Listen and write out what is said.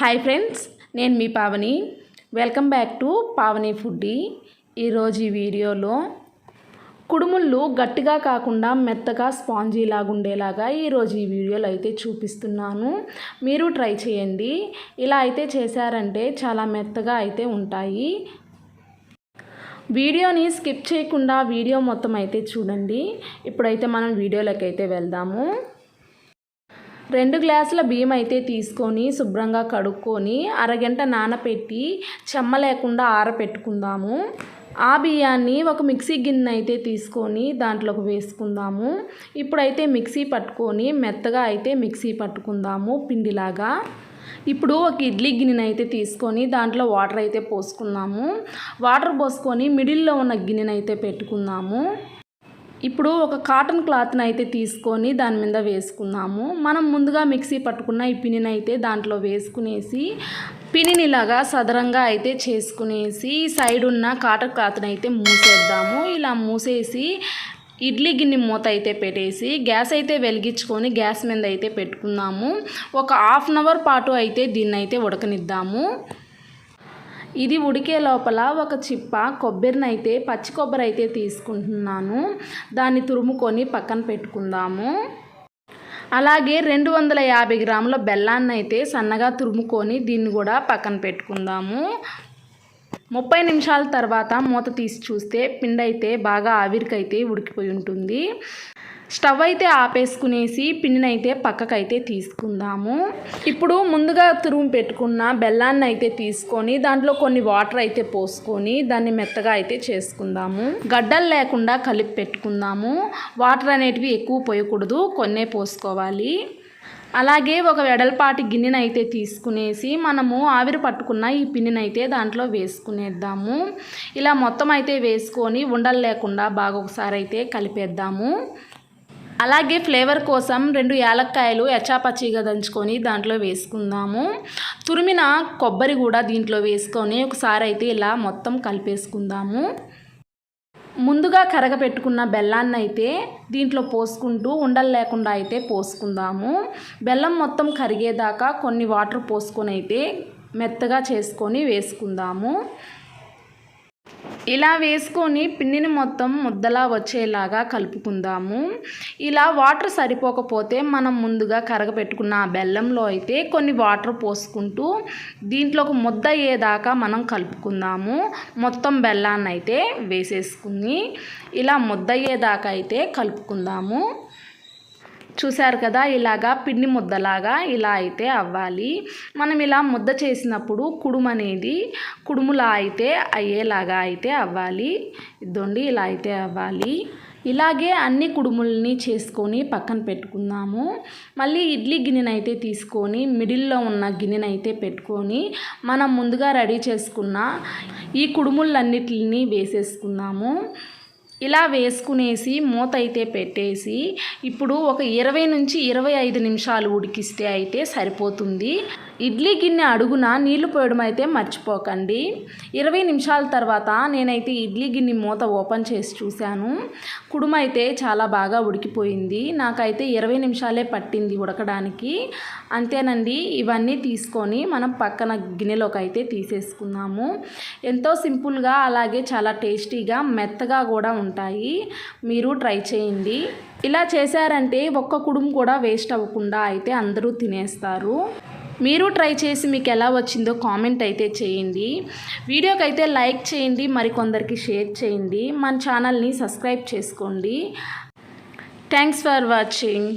Hi friends నేను మీ Pavani. Welcome back to Pavani foodie. ఈరోజు ఈ వీడియోలో కుడుముళ్ళు గట్టిగా కాకుండా మెత్తగా స్పాంజీ లాగా ఉండేలాగా ఈరోజు ఈ వీడియోలో అయితే చూపిస్తున్నాను. మీరు ట్రై చేయండి. ఇలా అయితే చేశారంటే చాలా మెత్తగా అయితే ఉంటాయి. వీడియోని స్కిప్ చేయకుండా వీడియో మొత్తం అయితే చూడండి. ఇప్పుడైతే మనం వీడియోలోకి అయితే వెళ్దాము. రెండు గ్లాసుల బియ్యం అయితే తీసుకొని శుభ్రంగా కడుక్కొని అరగంట నానపెట్టి చెమ్మ లేకుండా ఆరపెట్టుకుందాము. ఆ బియ్యాన్ని ఒక మిక్సీ గిన్నె అయితే తీసుకొని దాంట్లోకి వేసుకుందాము. ఇప్పుడైతే మిక్సీ పట్టుకొని మెత్తగా అయితే మిక్సీ పట్టుకుందాము పిండిలాగా. ఇప్పుడు ఒక ఇడ్లీ గిన్నెని అయితే తీసుకొని దాంట్లో వాటర్ అయితే పోసుకున్నాము వాటర్ పోసుకొని మిడిల్లో ఉన్న గిన్నెనైతే అయితే పెట్టుకుందాము. ఇప్పుడు ఒక కాటన్ క్లాత్ని అయితే తీసుకొని దాని మీద వేసుకుందాము. మనం ముందుగా మిక్సీ పట్టుకున్న ఈ పినిని అయితే దాంట్లో వేసుకునేసి పినిని ఇలాగా సదరంగా అయితే చేసుకునేసి సైడ్ ఉన్న కాటన్ క్లాత్ని అయితే మూసేద్దాము. ఇలా మూసేసి ఇడ్లీ గిన్నె మూత అయితే పెట్టేసి గ్యాస్ అయితే వెలిగించుకొని గ్యాస్ మీద అయితే పెట్టుకుందాము. ఒక హాఫ్ అన్ అవర్ పాటు అయితే దీన్ని అయితే ఉడకనిద్దాము. ఇది ఉడికే లోపల ఒక చిప్ప కొబ్బరిని అయితే పచ్చి కొబ్బరి అయితే తీసుకుంటున్నాను. దాన్ని తురుముకొని పక్కన పెట్టుకుందాము. అలాగే రెండు వందల యాభై గ్రాముల బెల్లాన్ని అయితే సన్నగా తురుముకొని దీన్ని కూడా పక్కన పెట్టుకుందాము. ముప్పై నిమిషాల తర్వాత మూత తీసి చూస్తే పిండి అయితే బాగా ఆవిరికైతే ఉడికిపోయి ఉంటుంది. స్టవ్ అయితే ఆపేసుకునేసి పిండిని అయితే పక్కకైతే తీసుకుందాము. ఇప్పుడు ముందుగా తురుము పెట్టుకున్న బెల్లాన్ని అయితే తీసుకొని దాంట్లో కొన్ని వాటర్ అయితే పోసుకొని దాన్ని మెత్తగా అయితే చేసుకుందాము. గడ్డలు లేకుండా కలిపి పెట్టుకుందాము. వాటర్ అనేటివి ఎక్కువ పోయకూడదు కొన్నే పోసుకోవాలి. అలాగే ఒక వెడల్పాటి గిన్నెనైతే అయితే తీసుకునేసి మనము ఆవిరి పట్టుకున్న ఈ పిండినైతే దాంట్లో వేసుకునేద్దాము. ఇలా మొత్తం అయితే వేసుకొని ఉండలు లేకుండా బాగా ఒకసారి అయితే కలిపేద్దాము. అలాగే ఫ్లేవర్ కోసం రెండు యాలక్కాయలు ఎచ్చాపచ్చిగా దంచుకొని దాంట్లో వేసుకుందాము. తురిమిన కొబ్బరి కూడా దీంట్లో వేసుకొని ఒకసారి అయితే ఇలా మొత్తం కలిపేసుకుందాము. ముందుగా కరగపెట్టుకున్న బెల్లాన్ని అయితే దీంట్లో పోసుకుంటూ ఉండలు లేకుండా అయితే పోసుకుందాము. బెల్లం మొత్తం కరిగేదాకా కొన్ని వాటర్ పోసుకొని అయితే మెత్తగా చేసుకొని వేసుకుందాము. ఇలా వేసుకొని పిండిని మొత్తం ముద్దలా వచ్చేలాగా కలుపుకుందాము. ఇలా వాటర్ సరిపోకపోతే మనం ముందుగా కరగపెట్టుకున్న ఆ బెల్లంలో అయితే కొన్ని వాటర్ పోసుకుంటూ దీంట్లోకి ముద్ద అయ్యేదాకా మనం కలుపుకుందాము. మొత్తం బెల్లాన్ని అయితే వేసేసుకుని ఇలా ముద్ద అయ్యేదాకా అయితే కలుపుకుందాము. చూశారు కదా ఇలాగా పిండి ముద్దలాగా ఇలా అయితే అవ్వాలి. మనం ఇలా ముద్ద చేసినప్పుడు కుడుము అనేది కుడుములా అయితే అయ్యేలాగా అయితే అవ్వాలి. ఇద్దండి ఇలా అయితే అవ్వాలి. ఇలాగే అన్ని కుడుముల్ని చేసుకొని పక్కన పెట్టుకుందాము. మళ్ళీ ఇడ్లీ గిన్నెనైతే తీసుకొని మిడిల్లో ఉన్న గిన్నెనైతే పెట్టుకొని మనం ముందుగా రెడీ చేసుకున్న ఈ కుడుములన్నిటిని వేసేసుకుందాము. ఇలా వేసుకునేసి మూత అయితే పెట్టేసి ఇప్పుడు ఒక ఇరవై నుంచి ఇరవై ఐదు నిమిషాలు ఉడికిస్తే అయితే సరిపోతుంది. ఇడ్లీ గిన్నె అడుగున నీళ్ళు పోయడం అయితే మర్చిపోకండి. ఇరవై నిమిషాల తర్వాత నేనైతే ఇడ్లీ గిన్నె మూత ఓపెన్ చేసి చూశాను. కుడుమ అయితే చాలా బాగా ఉడికిపోయింది. నాకైతే ఇరవై నిమిషాలే పట్టింది ఉడకడానికి. అంతేనండి ఇవన్నీ తీసుకొని మనం పక్కన గిన్నెలోకి అయితే తీసేసుకున్నాము ఎంతో సింపుల్గా అలాగే చాలా టేస్టీగా మెత్తగా కూడా ఉంటాయి. మీరు ట్రై చేయండి. ఇలా చేశారంటే ఒక్క కుడుం కూడా వేస్ట్ అవ్వకుండా అయితే అందరూ తినేస్తారు. మీరు ట్రై చేసి మీకు ఎలా వచ్చిందో కామెంట్ అయితే చేయండి. వీడియోకి అయితే లైక్ చేయండి మరికొందరికి షేర్ చేయండి. మన ఛానల్ని సబ్స్క్రైబ్ చేసుకోండి. Thanks for watching.